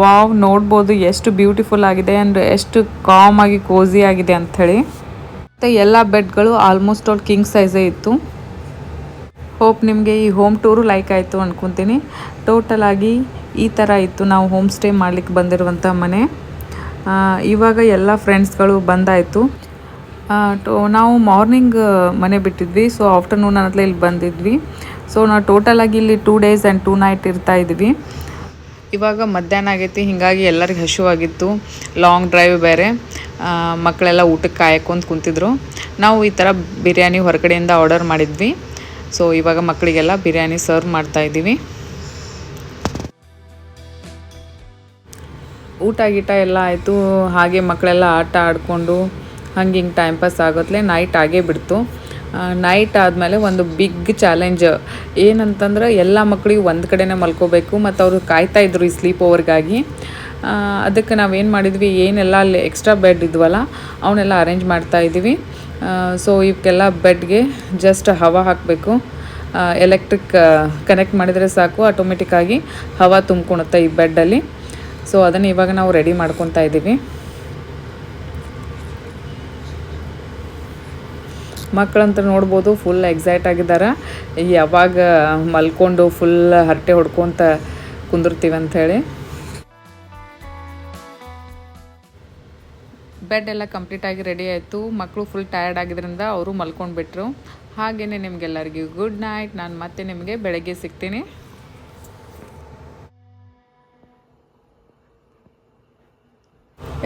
ವಾವ್, ನೋಡ್ಬೋದು ಎಷ್ಟು ಬ್ಯೂಟಿಫುಲ್ ಆಗಿದೆ ಆ್ಯಂಡ್ ಎಷ್ಟು ಕಾಮ್ ಆಗಿ ಕೋಸಿ ಆಗಿದೆ ಅಂಥೇಳಿ. ಮತ್ತು ಎಲ್ಲ ಬೆಡ್ಗಳು ಆಲ್ಮೋಸ್ಟ್ ಆಲ್ ಕಿಂಗ್ ಸೈಜೇ ಇತ್ತು. ಹೋಪ್ ನಿಮಗೆ ಈ ಹೋಮ್ ಟೂರು ಲೈಕ್ ಆಯಿತು ಅಂದ್ಕೊತೀನಿ ಟೋಟಲ್ ಆಗಿ ಈ ಥರ ಇತ್ತು ನಾವು ಹೋಮ್ ಸ್ಟೇ ಮಾಡ್ಲಿಕ್ಕೆ ಬಂದಿರುವಂಥ ಮನೆ. ಇವಾಗ ಎಲ್ಲ ಫ್ರೆಂಡ್ಸ್ಗಳು ಬಂದಾಯಿತು. ಟೋ, ನಾವು ಮಾರ್ನಿಂಗ್ ಮನೆ ಬಿಟ್ಟಿದ್ವಿ. ಸೊ ಆಫ್ಟರ್ನೂನ್ ಅನ್ನೋದ್ಲೇ ಇಲ್ಲಿ ಬಂದಿದ್ವಿ. ಸೊ ನಾವು ಟೋಟಲ್ ಆಗಿ ಇಲ್ಲಿ two days and two night ಇರ್ತಾ ಇದ್ವಿ. ಇವಾಗ ಮಧ್ಯಾಹ್ನ ಆಗೈತಿ. ಹೀಗಾಗಿ ಎಲ್ಲರಿಗೆ ಹಸುವಾಗಿತ್ತು ಲಾಂಗ್ ಡ್ರೈವ್ ಬೇರೆ. ಮಕ್ಕಳೆಲ್ಲ ಊಟಕ್ಕೆ ಕಾಯಕೊಂತ ಕುಂತಿದ್ರು. ನಾವು ಈ ಥರ ಬಿರಿಯಾನಿ ಹೊರಗಡೆಯಿಂದ ಆರ್ಡರ್ ಮಾಡಿದ್ವಿ. ಸೊ ಇವಾಗ ಮಕ್ಕಳಿಗೆಲ್ಲ ಬಿರಿಯಾನಿ ಸರ್ವ್ ಮಾಡ್ತಾ ಇದ್ದೀವಿ. ಊಟ ಗೀಟ ಎಲ್ಲ ಆಯಿತು. ಹಾಗೆ ಮಕ್ಕಳೆಲ್ಲ ಆಟ ಆಡಿಕೊಂಡು ಹಂಗೆ ಹಿಂಗೆ ಟೈಮ್ ಪಾಸ್ ಆಗೋತ್ಲೆ ನೈಟ್ ಆಗೇ ಬಿಡ್ತು. ನೈಟ್ ಆದಮೇಲೆ ಒಂದು ಬಿಗ್ ಚಾಲೆಂಜ್ ಏನಂತಂದ್ರೆ ಎಲ್ಲ ಮಕ್ಕಳಿಗೆ ಒಂದು ಕಡೆನೇ ಮಲ್ಕೋಬೇಕು, ಮತ್ತು ಅವರು ಕಾಯ್ತಾ ಇದ್ರು ಈ ಸ್ಲೀಪ್ ಓವರ್ಗಾಗಿ ಅದಕ್ಕೆ ನಾವೇನು ಮಾಡಿದ್ವಿ, ಏನೆಲ್ಲ ಅಲ್ಲಿ ಎಕ್ಸ್ಟ್ರಾ ಬೆಡ್ ಇದ್ವಲ್ಲ ಅವನ್ನೆಲ್ಲ ಅರೇಂಜ್ ಮಾಡ್ತಾ ಇದ್ದೀವಿ ಸೊ ಇವಕ್ಕೆಲ್ಲ ಬೆಡ್ಗೆ ಜಸ್ಟ್ ಹವಾ ಹಾಕಬೇಕು. ಎಲೆಕ್ಟ್ರಿಕ್ ಕನೆಕ್ಟ್ ಮಾಡಿದರೆ ಸಾಕು ಆಟೋಮೆಟಿಕ್ಕಾಗಿ ಹವಾ ತುಂಬ್ಕೊಳುತ್ತೆ ಈ ಬೆಡ್ಡಲ್ಲಿ ಸೊ ಅದನ್ನು ಇವಾಗ ನಾವು ರೆಡಿ ಮಾಡ್ಕೊತಾ ಇದ್ದೀವಿ. ಮಕ್ಕಳಂತ ನೋಡ್ಬೋದು ಫುಲ್ ಎಕ್ಸೈಟ್ ಆಗಿದ್ದಾರೆ. ಯಾವಾಗ ಮಲ್ಕೊಂಡು ಫುಲ್ ಹರಟೆ ಹೊಡ್ಕೊತ ಕುಂದಿರ್ತೀವಿ ಅಂಥೇಳಿ ಬೆಡ್ ಎಲ್ಲ ಕಂಪ್ಲೀಟಾಗಿ ರೆಡಿ ಆಯಿತು. ಮಕ್ಕಳು ಫುಲ್ ಟಯರ್ಡ್ ಆಗಿದ್ರಿಂದ ಅವರು ಮಲ್ಕೊಂಡ್ಬಿಟ್ರು. ಹಾಗೇ ನಿಮಗೆಲ್ಲರಿಗೂ ಗುಡ್ ನೈಟ್ ನಾನು ಮತ್ತೆ ನಿಮಗೆ ಬೆಳಗ್ಗೆ ಸಿಗ್ತೀನಿ.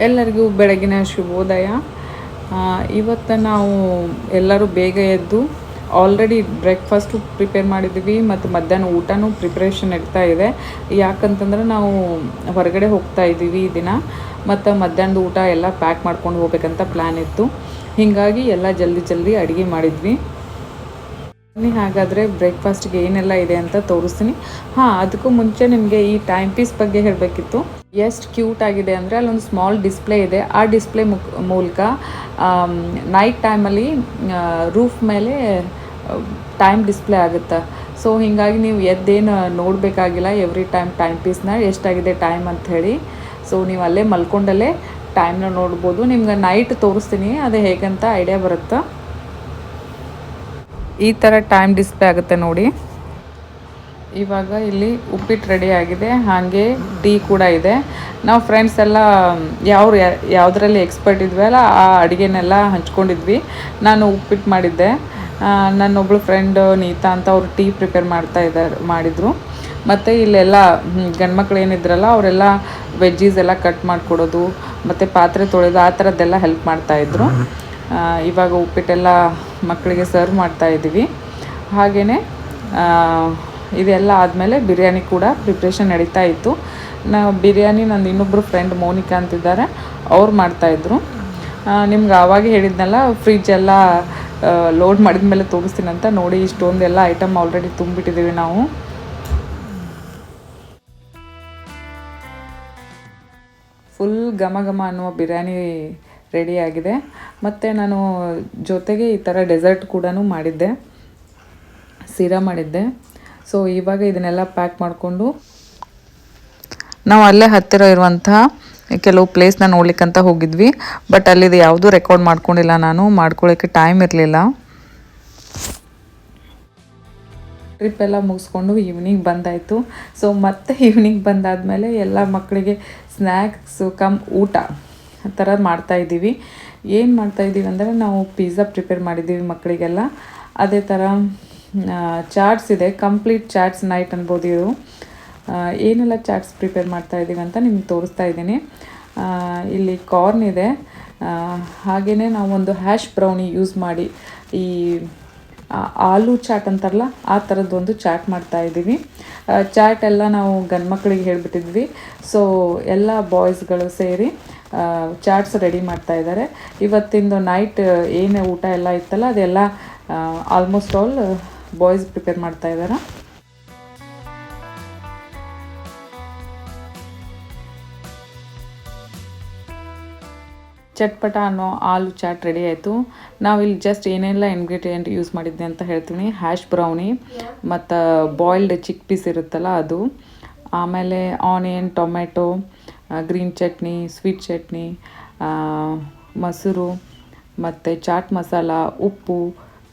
ಎಲ್ಲರಿಗೂ ಬೆಳಗಿನ ಶುಭೋದಯ. ಇವತ್ತು ನಾವು ಎಲ್ಲರೂ ಬೇಗ ಎದ್ದು ಆಲ್ರೆಡಿ ಬ್ರೇಕ್ಫಾಸ್ಟು ಪ್ರಿಪೇರ್ ಮಾಡಿದ್ದೀವಿ ಮತ್ತು ಮಧ್ಯಾಹ್ನ ಊಟನೂ ಪ್ರಿಪ್ರೇಷನ್ ನಡೀತಾ ಇದೆ. ಯಾಕಂತಂದ್ರೆ ನಾವು ಹೊರಗಡೆ ಹೋಗ್ತಾ ಇದ್ದೀವಿ ಈ ದಿನ. ಮತ್ತು ಮಧ್ಯಾಹ್ನದ ಊಟ ಎಲ್ಲ ಪ್ಯಾಕ್ ಮಾಡ್ಕೊಂಡು ಹೋಗ್ಬೇಕಂತ ಪ್ಲ್ಯಾನ್ ಇತ್ತು. ಹೀಗಾಗಿ ಎಲ್ಲ ಜಲ್ದಿ ಜಲ್ದಿ ಅಡುಗೆ ಮಾಡಿದ್ವಿ. ಹಾಗಾದರೆ ಬ್ರೇಕ್ಫಾಸ್ಟ್ಗೆ ಏನೆಲ್ಲ ಇದೆ ಅಂತ ತೋರಿಸ್ತೀನಿ. ಹಾಂ, ಅದಕ್ಕೂ ಮುಂಚೆ ನಿಮಗೆ ಈ ಟೈಮ್ ಪೀಸ್ ಬಗ್ಗೆ ಹೇಳಬೇಕಿತ್ತು. ಎಷ್ಟು ಕ್ಯೂಟ್ ಆಗಿದೆ ಅಂದರೆ ಅಲ್ಲೊಂದು ಸ್ಮಾಲ್ ಡಿಸ್ಪ್ಲೇ ಇದೆ. ಆ ಡಿಸ್ಪ್ಲೇ ಮುಖ ಮೂಲಕ ನೈಟ್ ಟೈಮಲ್ಲಿ ರೂಫ್ ಮೇಲೆ ಟೈಮ್ ಡಿಸ್ಪ್ಲೇ ಆಗುತ್ತೆ. ಸೊ ಹೀಗಾಗಿ ನೀವು ಎದ್ದೇನು ನೋಡಬೇಕಾಗಿಲ್ಲ ಎವ್ರಿ ಟೈಮ್ ಟೈಮ್ ಪೀಸ್ನ ಎಷ್ಟಾಗಿದೆ ಟೈಮ್ ಅಂತ ಹೇಳಿ. ಸೊ ನೀವು ಅಲ್ಲೇ ಮಲ್ಕೊಂಡಲ್ಲೇ ಟೈಮ್ನ ನೋಡ್ಬೋದು. ನಿಮ್ಗೆ ನೈಟ್ ತೋರಿಸ್ತೀನಿ, ಅದು ಹೇಗಂತ ಐಡಿಯಾ ಬರುತ್ತೆ. ಈ ಥರ ಟೈಮ್ ಡಿಸ್ಪ್ಲೇ ಆಗುತ್ತೆ ನೋಡಿ. ಇವಾಗ ಇಲ್ಲಿ ಉಪ್ಪಿಟ್ಟು ರೆಡಿ ಆಗಿದೆ. ಹಾಗೆ ಟೀ ಕೂಡ ಇದೆ. ನಾವು ಫ್ರೆಂಡ್ಸ್ ಎಲ್ಲ ಯಾವ ಯಾವುದರಲ್ಲಿ ಎಕ್ಸ್ಪರ್ಟ್ ಇದ್ವಲ್ಲ, ಆ ಅಡುಗೆನೆಲ್ಲ ಹಂಚ್ಕೊಂಡಿದ್ವಿ. ನಾನು ಉಪ್ಪಿಟ್ಟು ಮಾಡಿದ್ದೆ. ನನ್ನೊಬ್ಳು ಫ್ರೆಂಡ್ ನೀತಾ ಅಂತ ಅವರು ಟೀ ಪ್ರಿಪೇರ್ ಮಾಡ್ತಾ ಇದ್ದಾರೆ, ಮಾಡಿದರು. ಮತ್ತು ಇಲ್ಲೆಲ್ಲ ಗಂಡು ಮಕ್ಳು ಏನಿದ್ರಲ್ಲ, ಅವರೆಲ್ಲ ವೆಜ್ಜೀಸ್ ಎಲ್ಲ ಕಟ್ ಮಾಡಿಕೊಡೋದು, ಮತ್ತು ಪಾತ್ರೆ ತೊಳೆದು ಆ ಥರದ್ದೆಲ್ಲ ಹೆಲ್ಪ್ ಮಾಡ್ತಾಯಿದ್ರು ಇವಾಗ ಉಪ್ಪಿಟ್ಟೆಲ್ಲ ಮಕ್ಕಳಿಗೆ ಸರ್ವ್ ಮಾಡ್ತಾ ಇದ್ದೀವಿ. ಹಾಗೆಯೇ ಇದೆಲ್ಲ ಆದಮೇಲೆ ಬಿರಿಯಾನಿ ಕೂಡ ಪ್ರಿಪ್ರೇಷನ್ ನಡೀತಾ ಇತ್ತು. ನಾ, ಬಿರಿಯಾನಿ ನನ್ನ ಇನ್ನೊಬ್ಬರು ಫ್ರೆಂಡ್ ಮೋನಿಕಾ ಅಂತಿದ್ದಾರೆ. ಅವ್ರು ಮಾಡ್ತಾಯಿದ್ರು ನಿಮ್ಗೆ ಆವಾಗ ಹೇಳಿದ್ನಲ್ಲ ಫ್ರಿಜ್ ಎಲ್ಲ ಲೋಡ್ ಮಾಡಿದ ಮೇಲೆ ತೋರಿಸ್ತೀನಿ ಅಂತ ನೋಡಿ ಇಷ್ಟೊಂದೆಲ್ಲ ಐಟಮ್ ಆಲ್ರೆಡಿ ತುಂಬಿಟ್ಟಿದ್ದೀವಿ ನಾವು. ಫುಲ್ ಘಮ ಘಮ ಅನ್ನುವ ಬಿರಿಯಾನಿ ರೆಡಿ ಆಗಿದೆ. ಮತ್ತು ನಾನು ಜೊತೆಗೆ ಈ ಥರ ಡೆಸರ್ಟ್ ಕೂಡ ಮಾಡಿದ್ದೆ. ಸಿರಾ ಮಾಡಿದ್ದೆ. ಸೊ ಇವಾಗ ಇದನ್ನೆಲ್ಲ ಪ್ಯಾಕ್ ಮಾಡಿಕೊಂಡು ನಾವು ಅಲ್ಲೇ ಹತ್ತಿರ ಇರುವಂತಹ ಕೆಲವು ಪ್ಲೇಸ್ನ ನೋಡ್ಲಿಕ್ಕಂತ ಹೋಗಿದ್ವಿ. ಬಟ್ ಅಲ್ಲಿದು ಯಾವುದೂ ರೆಕಾರ್ಡ್ ಮಾಡ್ಕೊಂಡಿಲ್ಲ ನಾನು. ಮಾಡ್ಕೊಳ್ಳೋಕ್ಕೆ ಟೈಮ್ ಇರಲಿಲ್ಲ. ಟ್ರಿಪ್ ಎಲ್ಲ ಮುಗಿಸ್ಕೊಂಡು ಈವ್ನಿಂಗ್ ಬಂದಾಯಿತು. ಸೊ ಮತ್ತೆ ಈವ್ನಿಂಗ್ ಬಂದಾದಮೇಲೆ ಎಲ್ಲ ಮಕ್ಕಳಿಗೆ ಸ್ನ್ಯಾಕ್ಸು ಕಮ್ ಊಟ. ಥರ ಮಾಡ್ತಾಯಿದ್ದೀವಿ ಏನು ಮಾಡ್ತಾಯಿದ್ದೀವಿ ಅಂದರೆ ನಾವು ಪಿಜ್ಜಾ ಪ್ರಿಪೇರ್ ಮಾಡಿದ್ದೀವಿ ಮಕ್ಕಳಿಗೆಲ್ಲ ಅದೇ ಥರ ಚಾಟ್ಸ್ ಇದೆ ಕಂಪ್ಲೀಟ್ ಚಾಟ್ಸ್ ನೈಟ್ ಅನ್ಬೋದು ಇದು. ಏನೆಲ್ಲ ಚಾಟ್ಸ್ ಪ್ರಿಪೇರ್ ಮಾಡ್ತಾ ಇದ್ದೀವಿ ಅಂತ ನಿಮ್ಗೆ ತೋರಿಸ್ತಾ ಇದ್ದೀನಿ. ಇಲ್ಲಿ ಕಾರ್ನ್ ಇದೆ. ಹಾಗೆಯೇ ನಾವೊಂದು ಹ್ಯಾಶ್ ಬ್ರೌನಿ ಯೂಸ್ ಮಾಡಿ ಈ ಆಲೂ ಚಾಟ್ ಅಂತಾರಲ್ಲ, ಆ ಥರದ್ದೊಂದು ಚಾಟ್ ಮಾಡ್ತಾ ಇದ್ದೀವಿ. ಚಾಟ್ ಎಲ್ಲ ನಾವು ಗಂಡು ಮಕ್ಕಳಿಗೆ ಹೇಳಿಬಿಟ್ಟಿದ್ವಿ. ಸೊ ಎಲ್ಲ ಬಾಯ್ಸ್ಗಳು ಸೇರಿ ಚಾಟ್ಸ್ ರೆಡಿ ಮಾಡ್ತಾ ಇದ್ದಾರೆ. ಇವತ್ತಿಂದು ನೈಟ್ ಏನೇ ಊಟ ಎಲ್ಲ ಇತ್ತಲ್ಲ ಅದೆಲ್ಲ ಆಲ್ಮೋಸ್ಟ್ ಆಲ್ ಬಾಯ್ಸ್ ಪ್ರಿಪೇರ್ ಮಾಡ್ತಾ ಇದ್ದಾರೆ? ಚಟ್ಪಟ ಅನ್ನೋ ಆಲೂ ಚಾಟ್ ರೆಡಿ ಆಯಿತು. ನಾವಿಲ್ಲಿ ಜಸ್ಟ್ ಏನೆಲ್ಲ ಇಂಗ್ರೀಡಿಯೆಂಟ್ ಯೂಸ್ ಮಾಡಿದ್ದೆ ಅಂತ ಹೇಳ್ತೀನಿ. ಹ್ಯಾಶ್ ಬ್ರೌನಿ ಮತ್ತು ಬಾಯ್ಲ್ಡ್ ಚಿಕ್ ಪೀಸ್ ಇರುತ್ತಲ್ಲ ಅದು. ಆಮೇಲೆ onion tomato green chutney sweet chutney ಮೊಸರು, ಮತ್ತು ಚಾಟ್ ಮಸಾಲ, ಉಪ್ಪು,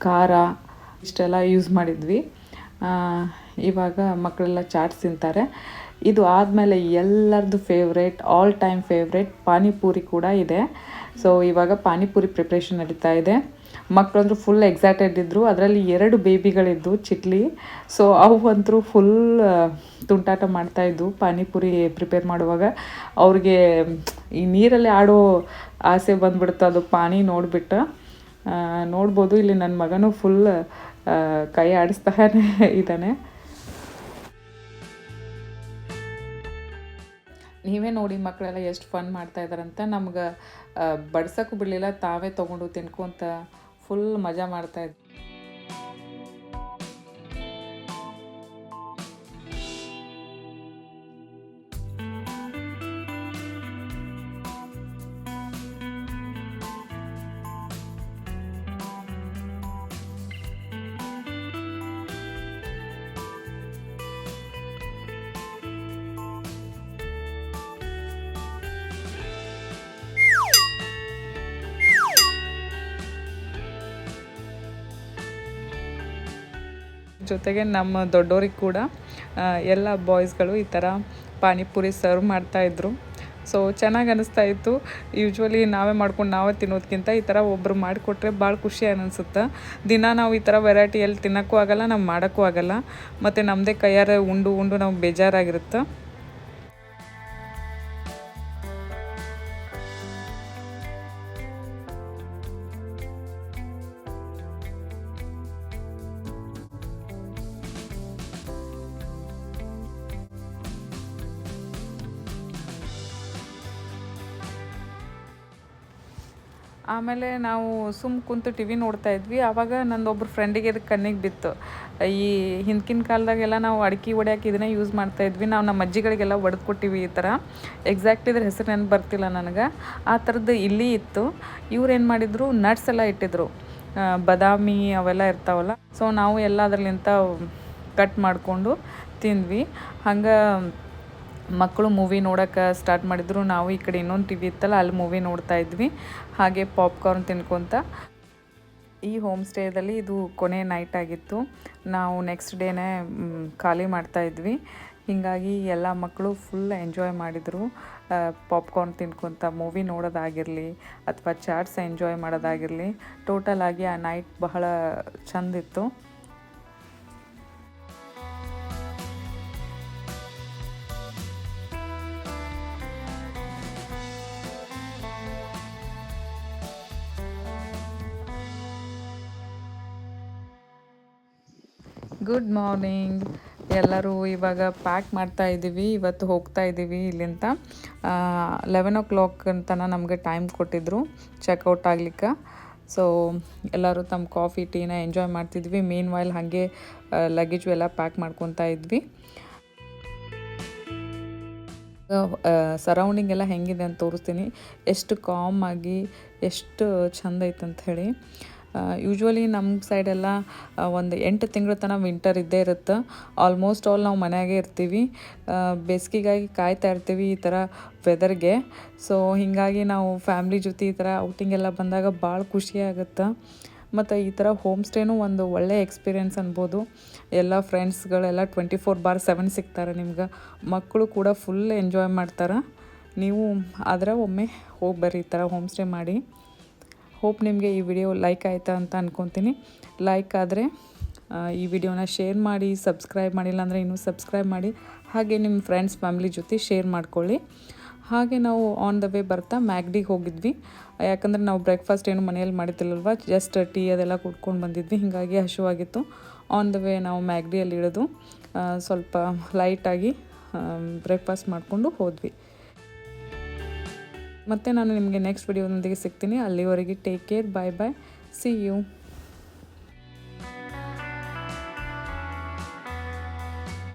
ಖಾರ, ಇಷ್ಟೆಲ್ಲ ಯೂಸ್ ಮಾಡಿದ್ವಿ. ಇವಾಗ ಮಕ್ಕಳೆಲ್ಲ ಚಾಟ್ಸ್ ತಿಂತಾರೆ. ಇದು ಆದಮೇಲೆ ಎಲ್ಲರದ್ದು favourite all time favourite panipuri ಕೂಡ ಇದೆ. ಸೊ ಇವಾಗ ಪಾನಿಪುರಿ ಪ್ರಿಪ್ರೇಷನ್ ನಡೀತಾ ಇದೆ. ಮಕ್ಕಳಂದ್ರು ಫುಲ್ ಎಕ್ಸೈಟೆಡ್ ಇದ್ದರು ಅದರಲ್ಲಿ ಎರಡು ಬೇಬಿಗಳಿದ್ದು ಚಿಟ್ಲಿ. ಸೊ ಅವು ಫುಲ್ ತುಂಟಾಟ ಮಾಡ್ತಾಯಿದ್ವು ಪಾನಿಪುರಿ ಪ್ರಿಪೇರ್ ಮಾಡುವಾಗ. ಅವ್ರಿಗೆ, ಈ ನೀರಲ್ಲಿ ಆಡೋ ಆಸೆ ಬಂದ್ಬಿಡ್ತು. ಅದು ಪಾನಿ ನೋಡಿಬಿಟ್ಟು ನೋಡ್ಬೋದು. ಇಲ್ಲಿ ನನ್ನ ಮಗನೂ ಫುಲ್ ಕೈ ಆಡಿಸ್ತಾನೆ ಇದ್ದಾನೆ. ನೀವೇ ನೋಡಿ ಮಕ್ಕಳೆಲ್ಲ ಎಷ್ಟು ಫನ್ ಮಾಡ್ತಾ ಇದ್ದಾರಂತ ನಮ್ಗೆ ಬಡ್ಸೋಕ್ಕೂ ಬಿಡಲಿಲ್ಲ. ತಾವೇ ತೊಗೊಂಡು ತಿನ್ಕೊಂತ ಫುಲ್ ಮಜಾ ಮಾಡ್ತಾ ಜೊತೆಗೆ ನಮ್ಮ ದೊಡ್ಡೋರಿಗೆ ಕೂಡ ಎಲ್ಲ ಬಾಯ್ಸ್ಗಳು ಈ ಥರ ಪಾನಿಪುರಿ ಸರ್ವ್ ಮಾಡ್ತಾಯಿದ್ರು ಸೊ ಚೆನ್ನಾಗಿ ಅನ್ನಿಸ್ತಾ ಇತ್ತು. ಯೂಶ್ವಲಿ ನಾವೇ ಮಾಡ್ಕೊಂಡು ನಾವೇ ತಿನ್ನೋದಕ್ಕಿಂತ ಈ ಥರ ಒಬ್ಬರು ಮಾಡಿಕೊಟ್ರೆ ಭಾಳ ಖುಷಿ ಅನ್ನಿಸುತ್ತೆ ದಿನ ನಾವು ಈ ಥರ ವೆರೈಟಿಯಲ್ಲಿ ತಿನ್ನೋಕ್ಕೂ ಆಗಲ್ಲ, ನಾವು ಮಾಡೋಕ್ಕೂ ಆಗಲ್ಲ. ಮತ್ತು ನಮ್ಮದೇ ಕೈಯಾರೆ ಉಂಡು ಉಂಡು ನಾವು ಬೇಜಾರಾಗಿರುತ್ತೆ. ಆಮೇಲೆ ನಾವು ಸುಮ್ ಕುಂತು ಟಿ ವಿ ನೋಡ್ತಾ ಇದ್ವಿ. ಆವಾಗ ನಂದೊಬ್ರು ಫ್ರೆಂಡಿಗೆ ಅದು ಕಣ್ಣಿಗೆ ಬಿತ್ತು. ಈ ಹಿಂದಿನ ಕಾಲದಾಗೆಲ್ಲ ನಾವು ಅಡಿಕೆ ಹೊಡ್ಯಾಕೆ ಇದನ್ನೇ ಯೂಸ್ ಮಾಡ್ತಾ ಇದ್ವಿ. ನಾವು ನಮ್ಮ ಅಜ್ಜಿಗಳಿಗೆಲ್ಲ ಒಡೆದು ಕೊಟ್ಟಿವಿ ಈ ಥರ ಎಕ್ಸಾಕ್ಟ್ ಇದ್ರ ಹೆಸರು ನೆನಪು ಬರ್ತಿಲ್ಲ ನನಗೆ. ಆ ಥರದ್ದು ಇಲ್ಲಿ ಇತ್ತು. ಇವ್ರು ಏನು ಮಾಡಿದ್ರು? ನಟ್ಸ್ ಎಲ್ಲ ಇಟ್ಟಿದ್ರು. ಬಾದಾಮಿ ಅವೆಲ್ಲ ಇರ್ತಾವಲ್ಲ. ಸೊ ನಾವು ಎಲ್ಲ ಅದರಲ್ಲಿಂತ ಕಟ್ ಮಾಡಿಕೊಂಡು ತಿಂದ್ವಿ. ಹಂಗೆ ಮಕ್ಕಳು ಮೂವಿ ನೋಡೋಕೆ ಸ್ಟಾರ್ಟ್ ಮಾಡಿದ್ರು, ನಾವು ಈ ಕಡೆ ಇನ್ನೊಂದು ಟಿ ವಿ ಇತ್ತಲ್ಲ, ಅಲ್ಲಿ ಮೂವಿ ನೋಡ್ತಾ ಇದ್ವಿ. ಹಾಗೆ ಪಾಪ್ಕಾರ್ನ್ ತಿನ್ಕೊತ. ಈ ಹೋಮ್ ಸ್ಟೇದಲ್ಲಿ ಇದು ಕೊನೆ ನೈಟ್ ಆಗಿತ್ತು. ನಾವು ನೆಕ್ಸ್ಟ್ ಡೇನೇ ಖಾಲಿ ಮಾಡ್ತಾ ಇದ್ವಿ. ಹೀಗಾಗಿ ಎಲ್ಲ ಮಕ್ಕಳು ಫುಲ್ ಎಂಜಾಯ್ ಮಾಡಿದರು. ಪಾಪ್ಕಾರ್ನ್ ತಿನ್ಕೊತ ಮೂವಿ ನೋಡೋದಾಗಿರಲಿ, ಅಥವಾ ಚಾಟ್ಸ್ ಎಂಜಾಯ್ ಮಾಡೋದಾಗಿರಲಿ ಟೋಟಲ್ ಆಗಿ ಆ ನೈಟ್ ಬಹಳ ಚಂದಿತ್ತು ಗುಡ್ ಮಾರ್ನಿಂಗ್ ಎಲ್ಲರೂ ಇವಾಗ ಪ್ಯಾಕ್ ಮಾಡ್ತಾ ಇದ್ದೀವಿ. ಇವತ್ತು ಹೋಗ್ತಾ ಇದ್ದೀವಿ ಇಲ್ಲಿಂದ. ಲೆವೆನ್ ಓ ಕ್ಲಾಕ್ ಅಂತನ ನಮಗೆ ಟೈಮ್ ಕೊಟ್ಟಿದ್ದರು ಚೆಕ್ಔಟ್ ಆಗ್ಲಿಕ್ಕೆ. ಸೊ ಎಲ್ಲರೂ ತಮ್ಮ ಕಾಫಿ ಟೀನ ಎಂಜಾಯ್ ಮಾಡ್ತಿದ್ವಿ. ಮೀನ್ ವೈಲ್ ಹಾಗೆ ಲಗೇಜು ಎಲ್ಲ ಪ್ಯಾಕ್ ಮಾಡ್ಕೊತಾ ಇದ್ವಿ. ಸರೌಂಡಿಂಗ್ ಎಲ್ಲ ಹೆಂಗಿದೆ ಅಂತ ತೋರಿಸ್ತೀನಿ. ಎಷ್ಟು ಕಾಮ್ ಆಗಿ, ಎಷ್ಟು ಚಂದ ಐತೆ ಹೇಳಿ. ಯೂಶ್ವಲಿ ನಮ್ಮ ಸೈಡೆಲ್ಲ ಒಂದು ಎಂಟು ತಿಂಗಳ ತನಕ ವಿಂಟರ್ ಇದ್ದೇ ಇರುತ್ತೆ. ಆಲ್ಮೋಸ್ಟ್ ಆಲ್ ನಾವು ಮನೆಯಾಗೆ ಇರ್ತೀವಿ. ಬೇಸಿಗೆಗಾಗಿ ಕಾಯ್ತಾ ಇರ್ತೀವಿ ಈ ಥರ ವೆದರ್ಗೆ ಸೊ ಹೀಗಾಗಿ ನಾವು ಫ್ಯಾಮ್ಲಿ ಜೊತೆ ಈ ಥರ ಔಟಿಂಗ್ ಎಲ್ಲ ಬಂದಾಗ ಭಾಳ ಖುಷಿ ಆಗುತ್ತೆ. ಮತ್ತು ಈ ಥರ ಹೋಮ್ ಸ್ಟೇನೂ ಒಂದು ಒಳ್ಳೆ ಎಕ್ಸ್ಪೀರಿಯೆನ್ಸ್ ಅನ್ಬೋದು. ಎಲ್ಲ ಫ್ರೆಂಡ್ಸ್ಗಳೆಲ್ಲ ಟ್ವೆಂಟಿ ಫೋರ್ ಬಾರ್ ಸೆವೆನ್ ಸಿಗ್ತಾರೆ ನಿಮ್ಗೆ. ಮಕ್ಕಳು ಕೂಡ ಫುಲ್ ಎಂಜಾಯ್ ಮಾಡ್ತಾರೆ. ನೀವು ಆದರೆ ಒಮ್ಮೆ ಹೋಗಿ ಬರ್ರಿ ಈ ಥರ ಹೋಮ್ ಸ್ಟೇ ಮಾಡಿ. ಹೋಪ್ ನಿಮಗೆ ಈ ವಿಡಿಯೋ ಲೈಕ್ ಆಯಿತಾ ಅಂತ ಅನ್ಕೊತೀನಿ. ಲೈಕ್ ಆದರೆ ಈ ವಿಡಿಯೋನ ಶೇರ್ ಮಾಡಿ, ಸಬ್ಸ್ಕ್ರೈಬ್ ಮಾಡಿಲ್ಲ ಅಂದರೆ ಇನ್ನೂ ಸಬ್ಸ್ಕ್ರೈಬ್ ಮಾಡಿ, ಹಾಗೆ ನಿಮ್ಮ ಫ್ರೆಂಡ್ಸ್ ಫ್ಯಾಮಿಲಿ ಜೊತೆ ಶೇರ್ ಮಾಡ್ಕೊಳ್ಳಿ. ಹಾಗೆ ನಾವು ಆನ್ ದ ವೇ ಬರ್ತಾ ಮ್ಯಾಗ್ಡಿಗೆ ಹೋಗಿದ್ವಿ. ಯಾಕಂದರೆ ನಾವು ಬ್ರೇಕ್ಫಾಸ್ಟ್ ಏನು ಮನೆಯಲ್ಲಿ ಮಾಡಿದ್ದಿಲ್ಲಲ್ವ ಜಸ್ಟ್ ಟೀ ಅದೆಲ್ಲ ಕುಡ್ಕೊಂಡು ಬಂದಿದ್ವಿ. ಹೀಗಾಗಿ ಹಶುವಾಗಿತ್ತು ಆನ್ ದ ವೇ ನಾವು ಮ್ಯಾಗ್ಡಿಯಲ್ಲಿ ಇಳಿದು ಸ್ವಲ್ಪ ಲೈಟಾಗಿ ಬ್ರೇಕ್ಫಾಸ್ಟ್ ಮಾಡಿಕೊಂಡು ಹೋದ್ವಿ. ಮತ್ತು ನಾನು ನಿಮಗೆ ನೆಕ್ಸ್ಟ್ ವಿಡಿಯೋದೊಂದಿಗೆ ಸಿಗ್ತೀನಿ. ಅಲ್ಲಿವರೆಗೆ take care bye bye see you